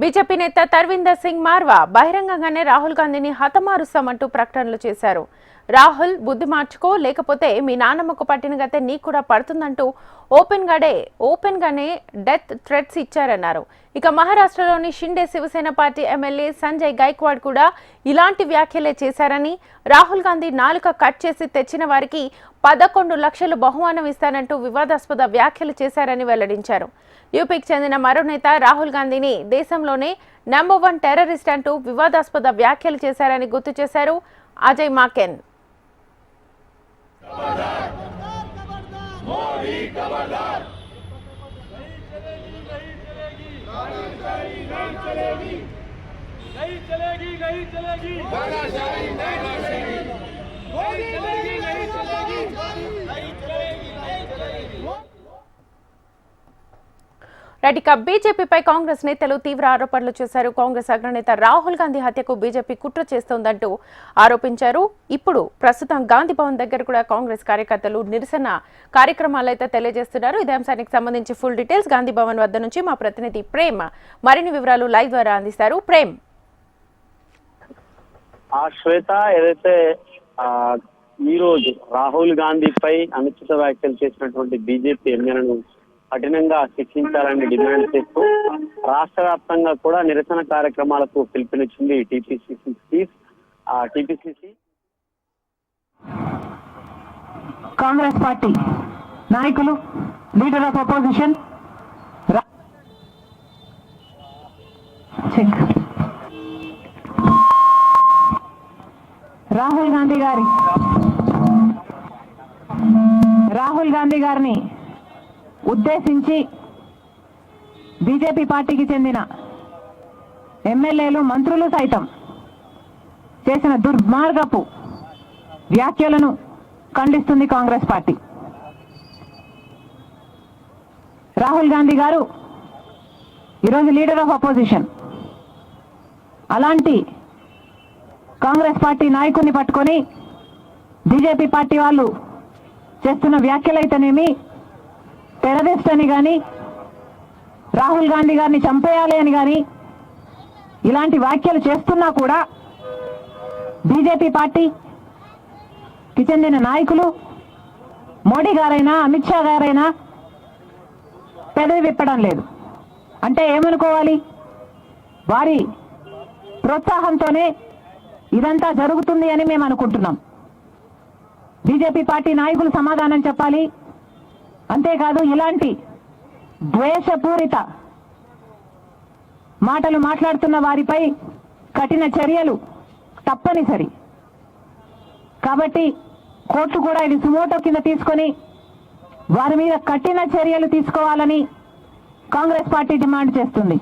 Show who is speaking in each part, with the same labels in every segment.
Speaker 1: BJP నేత తర్విందర్ సింగ్ మార్వా బహిరంగంగానే రాహుల్ గాంధీని హతమారుస్తామంటూ ప్రకటనలు చేశారు. రాహుల్ బుద్ధి మార్చుకో లేకపోతే మీ నాన్నమ్మకు పట్టిన గతే నీకు కూడా పడుతుందంటూ ఓపెన్ ఓపెన్గానే డెత్ థ్రెట్స్ ఇచ్చారన్నారు. ఇక మహారాష్ట్రలోని షిండే శివసేన పార్టీ ఎమ్మెల్యే సంజయ్ గైక్వాడ్ కూడా ఇలాంటి వ్యాఖ్యలే చేశారని రాహుల్ గాంధీ నాలుక కట్ చేసి తెచ్చిన వారికి పదకొండు లక్షలు బహుమానం ఇస్తానంటూ వివాదాస్పద వ్యాఖ్యలు చేశారని వెల్లడించారు. యూపీకి చెందిన మరో నేత రాహుల్ గాంధీని దేశంలోనే నెంబర్ వన్ టెర్రరిస్ట్ అంటూ వివాదాస్పద వ్యాఖ్యలు చేశారని గుర్తు చేశారు అజయ్ మాకెన్.
Speaker 2: नहीं चलेगी नहीं चलेगी नहीं चलेगी नहीं चलेगी
Speaker 1: రైట్ ఇక బీజేపీపై కాంగ్రెస్ నేతలు తీవ్ర ఆరోపణలు చేశారు. కాంగ్రెస్ అగ్రనేత రాహుల్ గాంధీ హత్యకు బీజేపీ కుట్ర చేస్తోందంటూ ఆరోపించారు. ఇప్పుడు ప్రస్తుతం గాంధీ భవన్ దగ్గర కూడా కాంగ్రెస్ కార్యకర్తలు నిరసన కార్యక్రమాలు అయితే తెలియజేస్తున్నారు. ఇదే అంశానికి సంబంధించి ఫుల్ డీటెయిల్స్ గాంధీ భవన్ వద్ద నుంచి మా ప్రతినిధి ప్రేమ్ మరిన్ని వివరాలు లైవ్ ద్వారా అందిస్తారు. ప్రేమ్.
Speaker 3: ఆ శ్వేత ఏదైతే ఈ రోజు రాహుల్ గాంధీపై అనుచిత వ్యాఖ్యలు చేసినటువంటి బీజేపీ ఎమ్మెల్యేను కఠినంగా శిక్షించాలని డిమాండ్ చేస్తూ రాష్ట్ర వ్యాప్తంగా కూడా నిరసన కార్యక్రమాలకు పిలుపునిచ్చింది టీపీసీసీ టీపీసీసీ.
Speaker 4: కాంగ్రెస్ పార్టీ నాయకులు leader of opposition. Rahul Gandhi గారి రాహుల్ గాంధీ గారిని ఉద్దేశించి బీజేపీ పార్టీకి చెందిన ఎమ్మెల్యేలు మంత్రులు సైతం చేసిన దుర్మార్గపు వ్యాఖ్యలను ఖండిస్తుంది కాంగ్రెస్ పార్టీ. రాహుల్ గాంధీ గారు ఈరోజు లీడర్ ఆఫ్ అపోజిషన్. అలాంటి కాంగ్రెస్ పార్టీ నాయకుడిని పట్టుకొని బీజేపీ పార్టీ వాళ్ళు చేస్తున్న వ్యాఖ్యలైతేనేమి టెర్రరిస్ట్ అని కానీ రాహుల్ గాంధీ గారిని చంపేయాలి అని కానీ ఇలాంటి వ్యాఖ్యలు చేస్తున్నా కూడా బీజేపీ పార్టీ కి చెందిన నాయకులు మోడీ గారైనా అమిత్ షా గారైనా పెదవి విప్పడం లేదు. అంటే ఏమనుకోవాలి? వారి ప్రోత్సాహంతోనే ఇదంతా జరుగుతుంది అని మేము అనుకుంటున్నాం. బీజేపీ పార్టీ నాయకులు సమాధానం చెప్పాలి. అంతేకాదు ఇలాంటి ద్వేషపూరిత మాటలు మాట్లాడుతున్న వారిపై కఠిన చర్యలు తప్పనిసరి. కాబట్టి కోర్టు కూడా ఇది సుమోటో కింద తీసుకొని వారి మీద కఠిన చర్యలు తీసుకోవాలని కాంగ్రెస్ పార్టీ డిమాండ్ చేస్తుంది.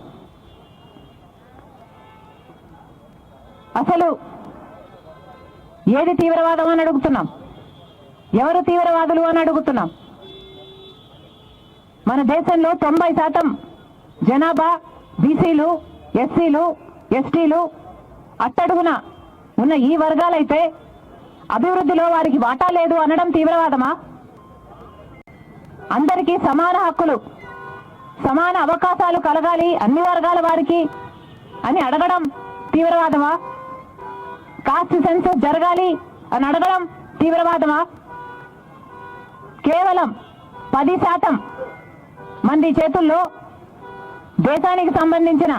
Speaker 4: అసలు ఏది తీవ్రవాదం అని అడుగుతున్నాం? ఎవరు తీవ్రవాదులు అని అడుగుతున్నాం? మన దేశంలో తొంభై శాతం జనాభా బీసీలు ఎస్సీలు ఎస్టీలు అట్టడుగున ఉన్న ఈ వర్గాలైతే అభివృద్ధిలో వారికి వాటా లేదు అనడం తీవ్రవాదమా? అందరికీ సమాన హక్కులు సమాన అవకాశాలు కలగాలి అన్ని వర్గాల వారికి అని అడగడం తీవ్రవాదమా? కాస్ట్ సెన్సస్ జరగాలి అని అడగడం తీవ్రవాదమా? కేవలం పది శాతం మంది చేతుల్లో దేశానికి సంబంధించిన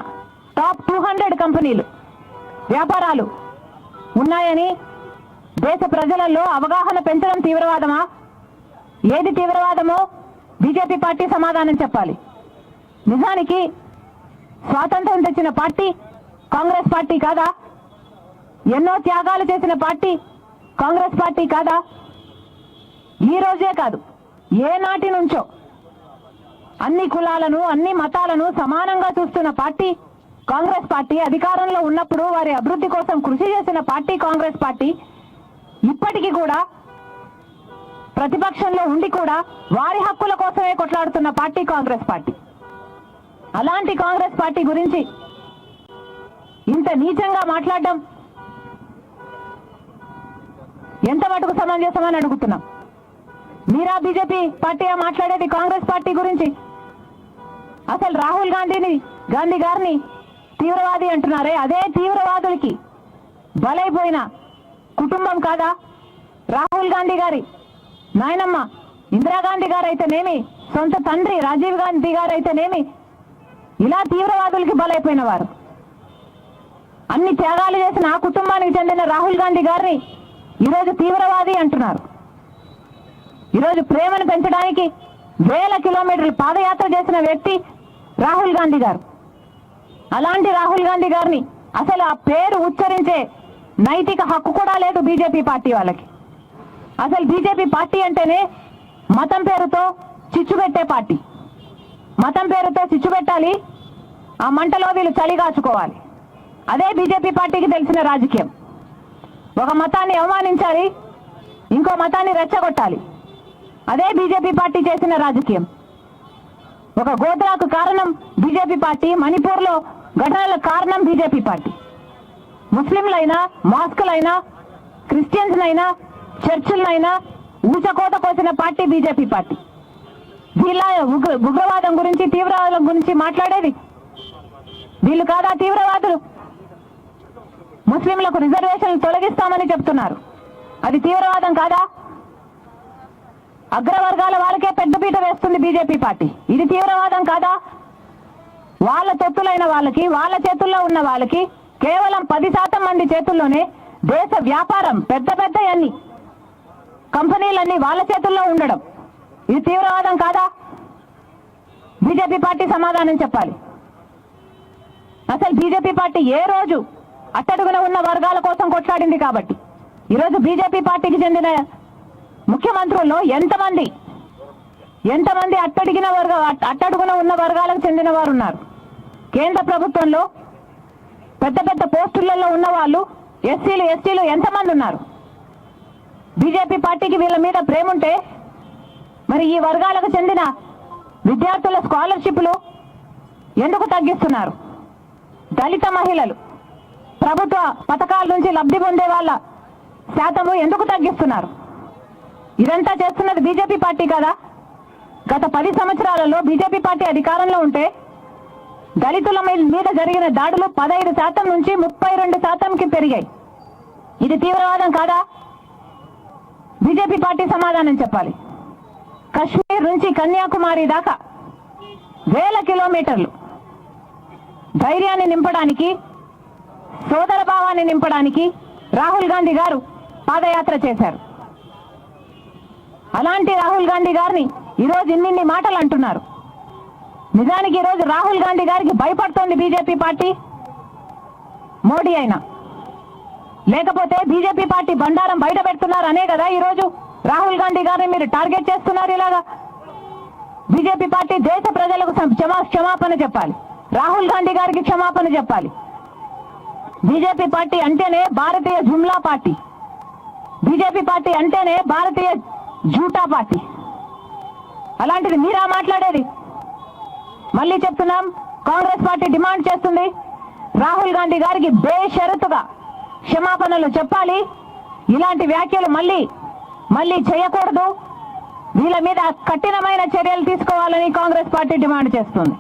Speaker 4: టాప్ టూ హండ్రెడ్ కంపెనీలు వ్యాపారాలు ఉన్నాయని దేశ ప్రజలలో అవగాహన పెంచడం తీవ్రవాదమా? ఏది తీవ్రవాదమో బీజేపీ పార్టీ సమాధానం చెప్పాలి. నిజానికి స్వాతంత్రం తెచ్చిన పార్టీ కాంగ్రెస్ పార్టీ కాదా? ఎన్నో త్యాగాలు చేసిన పార్టీ కాంగ్రెస్ పార్టీ కాదా? ఈ రోజే కాదు ఏ నాటి నుంచో అన్ని కులాలను అన్ని మతాలను సమానంగా చూస్తున్న పార్టీ కాంగ్రెస్ పార్టీ అధికారంలో ఉన్నప్పుడు వారి అభివృద్ధి కోసం కృషి చేసిన పార్టీ కాంగ్రెస్ పార్టీ ఇప్పటికీ కూడా ప్రతిపక్షంలో ఉండి కూడా వారి హక్కుల కోసమే కొట్లాడుతున్న పార్టీ కాంగ్రెస్ పార్టీ. అలాంటి కాంగ్రెస్ పార్టీ గురించి ఇంత నీచంగా మాట్లాడడం ఎంత మటుకు సమంజసమని అడుగుతున్నాం? మీరా బీజేపీ పార్టీ మాట్లాడేది కాంగ్రెస్ పార్టీ గురించి? అసలు రాహుల్ గాంధీని గాంధీ గారిని తీవ్రవాది అంటున్నారే? అదే తీవ్రవాదులకి బలైపోయిన కుటుంబం కాదా? రాహుల్ గాంధీ గారి నాయనమ్మ ఇందిరాగాంధీ గారు అయితేనేమి సొంత తండ్రి రాజీవ్ గాంధీ గారు అయితేనేమి ఇలా తీవ్రవాదులకి బలైపోయిన వారు అన్ని త్యాగాలు చేసిన ఆ కుటుంబానికి చెందిన రాహుల్ గాంధీ గారిని ఈరోజు తీవ్రవాది అంటున్నారు. ఈరోజు ప్రేమను పెంచడానికి వేల కిలోమీటర్లు పాదయాత్ర చేసిన వ్యక్తి రాహుల్ గాంధీ గారు. అలాంటి రాహుల్ గాంధీ గారిని అసలు ఆ పేరు ఉచ్చరించే నైతిక హక్కు కూడా లేదు బీజేపీ పార్టీ వాళ్ళకి. అసలు బీజేపీ పార్టీ అంటేనే మతం పేరుతో చిచ్చు పెట్టే పార్టీ. మతం పేరుతో చిచ్చు పెట్టాలి ఆ మంటలో వీళ్ళు చలిగాచుకోవాలి అదే బీజేపీ పార్టీకి తెలిసిన రాజకీయం. ఒక మతాన్ని అవమానించాలి ఇంకో మతాన్ని రెచ్చగొట్టాలి. అదే బీజేపీ పార్టీ చేసిన రాజకీయం. ఒక గోత్రాకు కారణం బీజేపీ పార్టీ మణిపూర్లో ఘటనలకు కారణం బీజేపీ పార్టీ. ముస్లింలైనా మాస్కులైనా క్రిస్టియన్స్నైనా చర్చిలనైనా ఊచకోత కోసిన పార్టీ బీజేపీ పార్టీ. వీళ్ళ ఉగ్రవాదం గురించి తీవ్రవాదం గురించి మాట్లాడేది వీళ్ళు కాదా తీవ్రవాదులు? ముస్లింలకు రిజర్వేషన్లు తొలగిస్తామని చెప్తున్నారు. అది తీవ్రవాదం కాదా? అగ్రవర్గాల వాళ్ళకే పెద్దపీట వేస్తుంది బీజేపీ పార్టీ. ఇది తీవ్రవాదం కాదా? వాళ్ళ తొత్తులైన వాళ్ళకి వాళ్ళ చేతుల్లో ఉన్న వాళ్ళకి కేవలం పది శాతం మంది చేతుల్లోనే దేశ వ్యాపారం పెద్ద పెద్ద అన్ని కంపెనీలన్నీ వాళ్ళ చేతుల్లో ఉండడం. ఇది తీవ్రవాదం కాదా? బీజేపీ పార్టీ సమాధానం చెప్పాలి. అసలు బీజేపీ పార్టీ ఏ రోజు అట్టడుగున ఉన్న వర్గాల కోసం కొట్లాడింది కాబట్టి? ఈరోజు బీజేపీ పార్టీకి చెందిన ముఖ్యమంత్రుల్లో ఎంతమంది ఎంతమంది అట్టడిగిన వర్గ అట్టడుగున ఉన్న వర్గాలకు చెందిన వారు ఉన్నారు కేంద్ర ప్రభుత్వంలో పెద్ద పెద్ద పోస్టులలో ఉన్న వాళ్ళు ఎస్సీలు ఎస్టీలు ఎంతమంది ఉన్నారు? బీజేపీ పార్టీకి వీళ్ళ మీద ప్రేమ ఉంటే మరి ఈ వర్గాలకు చెందిన విద్యార్థుల స్కాలర్షిప్లు ఎందుకు తగ్గిస్తున్నారు? దళిత మహిళలు ప్రభుత్వ పథకాల నుంచి లబ్ధి పొందే వాళ్ళ శాతము ఎందుకు తగ్గిస్తున్నారు? ఇదంతా చేస్తున్నది బీజేపీ పార్టీ కదా? గత పది సంవత్సరాలలో బీజేపీ పార్టీ అధికారంలో ఉంటే దళితుల మీద జరిగిన దాడులు పదహైదు శాతం నుంచి ముప్పై రెండు శాతంకి పెరిగాయి. ఇది తీవ్రవాదం కాదా? బీజేపీ పార్టీ సమాధానం చెప్పాలి. కశ్మీర్ నుంచి కన్యాకుమారి దాకా వేల కిలోమీటర్లు ధైర్యాన్ని నింపడానికి సోదర భావాన్ని నింపడానికి రాహుల్ గాంధీ గారు పాదయాత్ర చేశారు. అలాంటి రాహుల్ గాంధీ గారిని ఈరోజు ఇన్నిన్ని మాటలు అంటున్నారు. నిజానికి ఈరోజు రాహుల్ గాంధీ గారికి భయపడుతోంది బీజేపీ పార్టీ. మోడీ అయినా. లేకపోతే బీజేపీ పార్టీ బండారం బయట పెడుతున్నారు అనే కదా ఈరోజు రాహుల్ గాంధీ గారిని మీరు టార్గెట్ చేస్తున్నారు ఇలాగా. బీజేపీ పార్టీ దేశ ప్రజలకు క్షమా క్షమాపణ చెప్పాలి. రాహుల్ గాంధీ గారికి క్షమాపణ చెప్పాలి. బీజేపీ పార్టీ అంటేనే Bharatiya Jumla party. BJP party అంటేనే భారతీయ జూటా పార్టీ. అలాంటిది మీరా మాట్లాడేది? మళ్ళీ చెప్తున్నాం కాంగ్రెస్ పార్టీ డిమాండ్ చేస్తుంది. రాహుల్ గాంధీ గారికి బేషరతుగా క్షమాపణలు చెప్పాలి. ఇలాంటి వ్యాఖ్యలు మళ్ళీ మళ్ళీ చేయకూడదు. వీళ్ళ మీద కఠినమైన చర్యలు తీసుకోవాలని కాంగ్రెస్ పార్టీ డిమాండ్ చేస్తుంది.